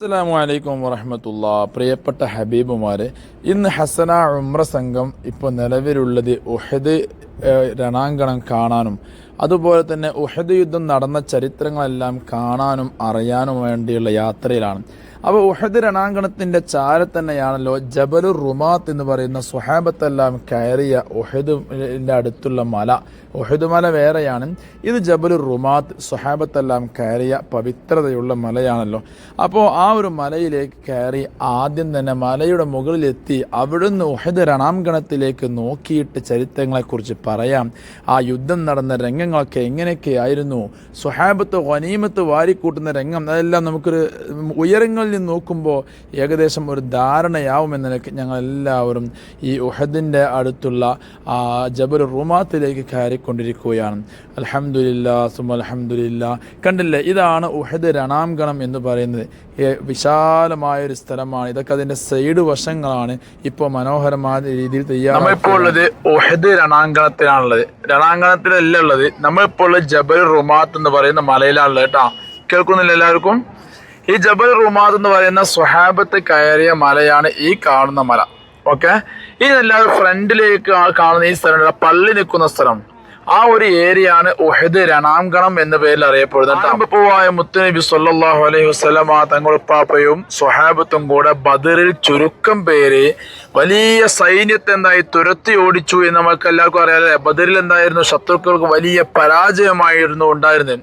അസ്സലാമു വലൈക്കും വറഹമത്തുള്ള പ്രിയപ്പെട്ട ഹബീബുമാരെ ഇന്ന് ഹസന ഉമ്ര സംഘം ഇപ്പോൾ നിലവിലുള്ളത് ഉഹദ് രണാങ്കണം കാണാനും അതുപോലെ തന്നെ ഉഹദ് യുദ്ധം നടന്ന ചരിത്രങ്ങളെല്ലാം കാണാനും അറിയാനും വേണ്ടിയുള്ള യാത്രയിലാണ്. അപ്പോൾ ഉഹദ് രണാങ്കണത്തിന്റെ ചാര തന്നെയാണല്ലോ ജബലു റുമാത്ത് എന്ന് പറയുന്ന സുഹാബത്തെല്ലാം കയറിയ ഉഹദിന്റെ അടുത്തുള്ള മല. ഉഹദ് മല വേറെയാണ്. ഇത് ജബലു റുമാത്ത് സുഹാബത്തെല്ലാം കയറിയ പവിത്രതയുള്ള മലയാണല്ലോ. അപ്പോൾ ആ ഒരു മലയിലേക്ക് കയറി ആദ്യം തന്നെ മലയുടെ മുകളിലെത്തി അവിടുന്ന് ഉഹദ് രണാങ്കണത്തിലേക്ക് നോക്കിയിട്ട് ചരിത്രങ്ങളെക്കുറിച്ച് പറയാം. ആ യുദ്ധം നടന്ന രംഗങ്ങളൊക്കെ എങ്ങനെയൊക്കെയായിരുന്നു സുഹാബത്ത് വനീമത്ത് വാരിക്കൂട്ടുന്ന രംഗം അതെല്ലാം നമുക്കൊരു ഉയരങ്ങളിൽ നിന്ന് നോക്കുമ്പോൾ ഏകദേശം ഒരു ധാരണയാവുമെന്ന നിലയ്ക്ക് ഞങ്ങളെല്ലാവരും ഈ ഉഹദിന്റെ അടുത്തുള്ള ആ ജബൽ റുമാത്തിലേക്ക് കയറിക്കൊണ്ടിരിക്കുകയാണ്. അലഹമുല്ല സുമ അൽഹംദുലില്ലാ. കണ്ടില്ലേ? ഇതാണ് ഉഹദ് രണാംഗണം എന്ന് പറയുന്നത്. ഏ, വിശാലമായൊരു സ്ഥലമാണ്. ഇതൊക്കെ അതിന്റെ സൈഡ് വശങ്ങളാണ് ഇപ്പോൾ മനോഹരമായ രീതിയിൽ നമ്മളിപ്പോൾ ഉള്ളത് ഒഹദ് രണാങ്കണത്തിലാണുള്ളത് രണാങ്കണത്തിലല്ല ഉള്ളത്. നമ്മളിപ്പോൾ ഉള്ളത് ജബൽ റുമാത്ത് എന്ന് പറയുന്ന മലയിലാണുള്ളത് കേട്ടോ. കേൾക്കുന്നില്ല എല്ലാവർക്കും? ഈ ജബൽ റുമാത്ത് എന്ന് പറയുന്ന സ്വഹാബത്ത് കയറിയ മലയാണ് ഈ കാണുന്ന മല. ഓക്കെ? ഇനി എല്ലാവരും ഫ്രണ്ടിലേക്ക് കാണുന്ന ഈ സ്ഥലം പള്ളി നിൽക്കുന്ന സ്ഥലം. ആ ഒരു ഏരിയയാണ് ഉഹദ് രണാങ്കണം എന്ന പേരിൽ അറിയപ്പെടുന്നത്. അമ്പൂവായ മുത്തുനബി സല്ലല്ലാഹു അലൈഹി വസല്ലമ തങ്ങളുപ്പാപ്പയും സ്വഹാബത്തും കൂടെ ബദറിൽ ചുരുക്കം പേര് വലിയ സൈന്യത്തെ എന്തായി തുരത്തി ഓടിച്ചു എന്ന് നമുക്ക് എല്ലാവർക്കും അറിയാലേ. ബദറിൽ എന്തായിരുന്നു? ശത്രുക്കൾക്ക് വലിയ പരാജയമായിരുന്നു ഉണ്ടായിരുന്നത്.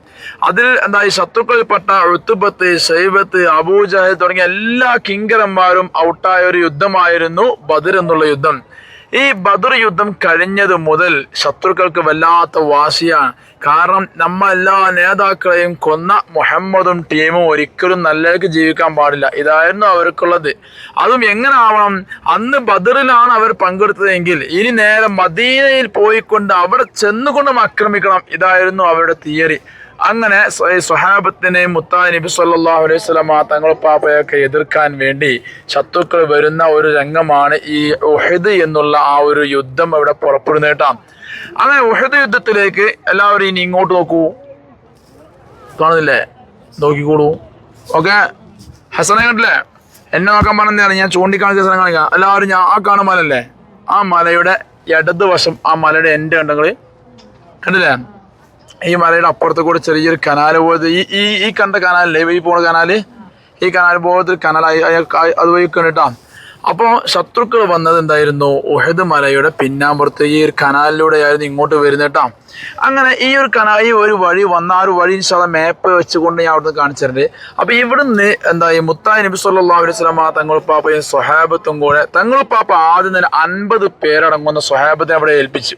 അതിൽ എന്തായി? ശത്രുക്കൾപ്പെട്ട ഉത്തുബത്ത് ഷൈബത്ത് അബൂജഹൽ തുടങ്ങിയ എല്ലാ കിങ്കരന്മാരും ഔട്ടായ ഒരു യുദ്ധമായിരുന്നു ബദർ എന്നുള്ള യുദ്ധം. ഈ ബദർ യുദ്ധം കഴിഞ്ഞത് മുതൽ ശത്രുക്കൾക്ക് വല്ലാത്ത വാശിയാണ്. കാരണം നമ്മ എല്ലാ നേതാക്കളെയും കൊന്ന മുഹമ്മദും ടീമും ഒരിക്കലും നല്ലവർക്ക് ജീവിക്കാൻ പാടില്ല. ഇതായിരുന്നു അവർക്കുള്ളത്. അതും എങ്ങനെ ആവണം അന്ന് ബദറിലാണ് അവർ പങ്കെടുത്തതെങ്കിൽ ഇനി നേരെ മദീനയിൽ പോയിക്കൊണ്ട് അവിടെ ചെന്നുകൊണ്ടും ആക്രമിക്കണം ഇതായിരുന്നു അവരുടെ തിയറി. അങ്ങനെ സ്വഹാബത്തിനെയും മുത്താ നബി സല്ലല്ലാഹു അലൈഹി സ്വലമ തങ്ങളുടെ പാപ്പയൊക്കെ എതിർക്കാൻ വേണ്ടി ശത്രുക്കൾ വരുന്ന ഒരു രംഗമാണ് ഈ ഉഹദ് എന്നുള്ള ആ ഒരു യുദ്ധം അവിടെ പുറപ്പെടുന്നേട്ടാം അങ്ങനെ ഉഹദ് യുദ്ധത്തിലേക്ക് എല്ലാവരും ഇനി ഇങ്ങോട്ട് നോക്കൂ. കാണുന്നില്ലേ? നോക്കിക്കോളൂ ഓക്കെ? ഹസനെ കണ്ടില്ലേ? എന്നെ നോക്കാൻ പറഞ്ഞതാണ് ഞാൻ ചൂണ്ടിക്കാണിച്ച സ്ഥലം കാണിക്കാം. എല്ലാവരും ഞാൻ ആ കാണുന്ന മലല്ലേ ആ മലയുടെ ഇടത് വശം ആ മലയുടെ എന്റെ കണ്ടെങ്കിൽ കണ്ടില്ലേ? ഈ മലയുടെ അപ്പുറത്ത് കൂടെ ചെറിയൊരു കനാൽ പോലത്തെ ഈ ഈ ഈ കണ്ട കനാലല്ലേ? ഈ പോണ കനാല്? ഈ കനാൽ പോലത്തെ കനാലായി. അതുവഴി കണ്ടിട്ടാ. അപ്പോൾ ശത്രുക്കൾ വന്നത് എന്തായിരുന്നു? ഉഹദ് മലയുടെ പിന്നാമ്പുറത്ത് ഈ ഒരു കനാലിലൂടെയായിരുന്നു ഇങ്ങോട്ട് വരുന്നേട്ടാ. അങ്ങനെ ഈ ഒരു കനാ ഈ ഒരു വഴി വന്ന ആ ഒരു വഴി ഇൻഷാല്ല മാപ്പ് വെച്ചുകൊണ്ട് ഞാൻ അവിടുന്ന് കാണിച്ചിട്ടുണ്ട്. അപ്പോൾ ഇവിടുന്ന് എന്താ ഈ മുത്തായി നബി സല്ലല്ലാഹു അലൈഹി വസല്ലമ തങ്ങൾ പാപ്പയും സ്വഹാബത്തും കൂടെ തങ്ങൾ പാപ്പ ആദ്യം തന്നെ അൻപത് പേരടങ്ങുന്ന സ്വഹാബത്തിനെ അവിടെ ഏൽപ്പിച്ചു.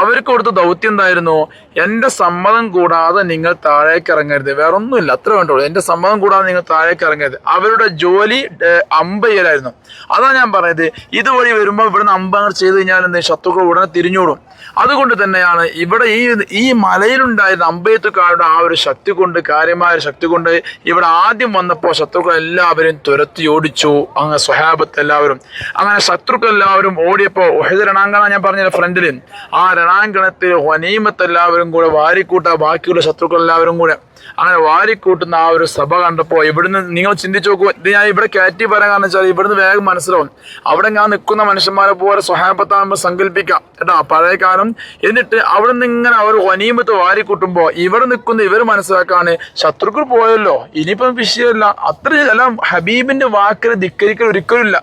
അവർക്ക് കൊടുത്ത ദൗത്യം എന്തായിരുന്നു? എന്റെ സമ്മതം കൂടാതെ നിങ്ങൾ താഴേക്ക് ഇറങ്ങരുത്. വേറെ ഒന്നുമില്ല അത്ര വേണ്ടുള്ളൂ. എന്റെ സമ്മതം കൂടാതെ നിങ്ങൾ താഴേക്ക് ഇറങ്ങരുത്. അവരുടെ ജോലി ഏഹ്, അതാണ് അതാ ഞാൻ പറയുന്നത് ഇതുവഴി വരുമ്പോൾ ഇവിടുന്ന് അമ്പങ്ങൾ ചെയ്ത് കഴിഞ്ഞാൽ എന്ത്? ശത്രുക്കൾ ഉടനെ തിരിഞ്ഞോടും. അതുകൊണ്ട് തന്നെയാണ് ഇവിടെ ഈ ഈ മലയിലുണ്ടായിരുന്ന അമ്പയത്തുകാരുടെ ആ ഒരു ശക്തി കൊണ്ട് കാര്യമായ ശക്തി കൊണ്ട് ഇവിടെ ആദ്യം വന്നപ്പോൾ ശത്രുക്കൾ എല്ലാവരും തുരത്തി ഓടിച്ചു. അങ്ങനെ സ്വഹാബത്ത് എല്ലാവരും. അങ്ങനെ ശത്രുക്കൾ എല്ലാവരും ഓടിയപ്പോൾ ഒഹദ് ഞാൻ പറഞ്ഞ ഫ്രണ്ടിൽ ആ രണാങ്കണത്തിൽ ഹനീമത്ത് എല്ലാവരും കൂടെ വാരിക്കൂട്ട ബാക്കിയുള്ള ശത്രുക്കൾ എല്ലാവരും കൂടെ അങ്ങനെ വാരിക്കൂട്ടുന്ന ആ ഒരു സഭ കണ്ടപ്പോൾ ഇവിടുന്ന് നിങ്ങൾ ചിന്തിച്ചു നോക്കുക ഇത് ഞാൻ ഇവിടെ കയറ്റി പറയാൻ കാരണം വെച്ചാൽ ഇവിടുന്ന് വേഗം മനസ്സിലാവും. അവിടെ ഞാൻ നിൽക്കുന്ന മനുഷ്യന്മാരെ പോലെ സ്വഹാപത്താകുമ്പോൾ സങ്കല്പിക്കാം കേട്ടോ. പഴയ കാലം എന്നിട്ട് അവിടെ നിന്ന് ഇങ്ങനെ അവർ ഹനീമത്ത് വാരിക്കൂട്ടുമ്പോൾ ഇവിടെ നിൽക്കുന്ന ഇവർ മനസ്സിലാക്കാണ് ശത്രുക്കൾ പോയല്ലോ ഇനിയിപ്പം വിഷയമല്ല. അത്ര എല്ലാം ഹബീബിന്റെ വാക്കിനെ ധിക്കരിക്കൽ ഒരിക്കലും ഇല്ല.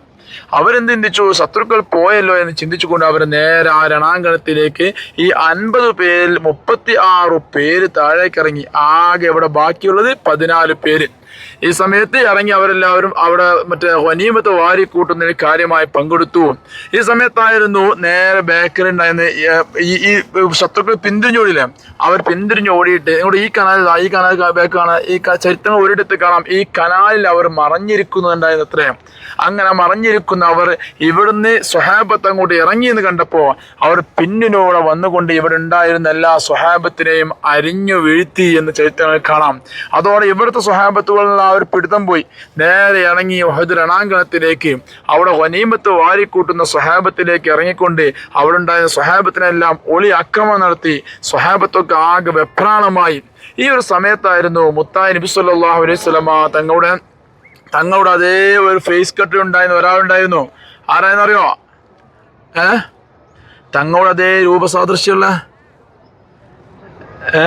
അവരെന്ത് ചിന്തിച്ചു? ശത്രുക്കൾ പോയല്ലോ എന്ന് ചിന്തിച്ചുകൊണ്ട് അവർ നേരെ ആ രണാങ്കണത്തിലേക്ക് ഈ അൻപത് പേരിൽ മുപ്പത്തി ആറ് പേര് താഴേക്കിറങ്ങി. ആകെ ഇവിടെ ബാക്കിയുള്ളത്? പതിനാല് പേര്. ഈ സമയത്ത് ഇറങ്ങി അവരെല്ലാവരും അവിടെ മറ്റേ വനീമത്ത് വാരി കൂട്ടുന്നതിന് കാര്യമായി പങ്കെടുത്തു. ഈ സമയത്തായിരുന്നു നേരെ ബാക്കിലുണ്ടായിരുന്ന ഈ ഈ ശത്രുക്കൾ പിന്തിരിഞ്ഞോടില്ലേ? അവർ പിന്തിരിഞ്ഞ് ഓടിയിട്ട് ഇങ്ങോട്ട് ഈ കനാലിൽ ഈ കനാൽ ബേക്കാണ് ഈ ചരിത്രം ഒരിടത്ത് കാണാം. ഈ കനാലിൽ അവർ മറഞ്ഞിരിക്കുന്നുണ്ടായിരുന്നു അത്രയും അങ്ങനെ മറഞ്ഞിരിക്കുന്ന അവർ ഇവിടുന്ന് സ്വഹാബത്ത് അങ്ങോട്ട് ഇറങ്ങി എന്ന് കണ്ടപ്പോൾ അവർ പിന്നിലൂടെ വന്നുകൊണ്ട് ഇവിടെ ഉണ്ടായിരുന്ന എല്ലാ സ്വഹാബത്തിനെയും അരിഞ്ഞു വീഴ്ത്തി എന്ന് ചരിത്രങ്ങൾ കാണാം. അതോടെ ഇവിടുത്തെ സ്വഹാബത്തുകളിൽ ആ ഒരു പിടുത്തം പോയി. നേരെ ഇറങ്ങി വഹദ് രണാങ്കണത്തിലേക്ക്. അവിടെ വനീമത്ത് വാരിക്കൂട്ടുന്ന സ്വഹാബത്തിലേക്ക് ഇറങ്ങിക്കൊണ്ട് അവിടെ ഉണ്ടായിരുന്ന സ്വഹാബത്തിനെല്ലാം ഒളി ആക്രമണം നടത്തി. സ്വഹാബത്തൊക്കെ ആകെ വെപ്രാണമായി ഈ ഒരു സമയത്തായിരുന്നു മുത്തായി നബി സല്ലല്ലാഹു അലൈഹി സ്വലമ തങ്ങളുടെ തങ്ങളുടെ അതേ ഒരു ഫേസ് കട്ട് ഉണ്ടായിരുന്ന ഒരാളുണ്ടായിരുന്നു. ആരായെന്നറിയോ ഏ? തങ്ങളുടെ അതേ രൂപസാദൃശ്യമുള്ള? ഏ?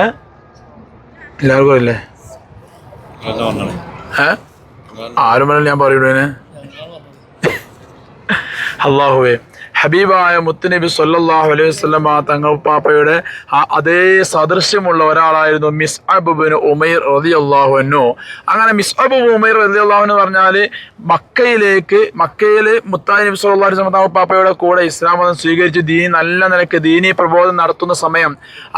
എല്ലാവർക്കും അറിയില്ലേ? ഏ ആരും വേണം ഞാൻ പറയൂടേനെ അള്ളാഹുവേ ഹബീബായ മുത്തുനബി സല്ലാഹു അലൈഹി വസല്ലമ തങ്ങൾ പാപ്പയുടെ ആ അതേ സദൃശ്യമുള്ള ഒരാളായിരുന്നു മിസ് അബുബിന് ഉമൈർ റതി അള്ളാഹുനു അങ്ങനെ മിസ് അബു ഉമൈർ റളിയല്ലാഹു എന്ന് പറഞ്ഞാൽ മക്കയിലേക്ക് മക്കയിൽ മുത്തായി നബി സല്ലല്ലാഹു അലൈഹി വസല്ലമ തങ്ങൾ പാപ്പയുടെ കൂടെ ഇസ്ലാം മതം സ്വീകരിച്ച് ദീനി നല്ല നിലയ്ക്ക് ദീനി പ്രബോധനം നടത്തുന്ന സമയം.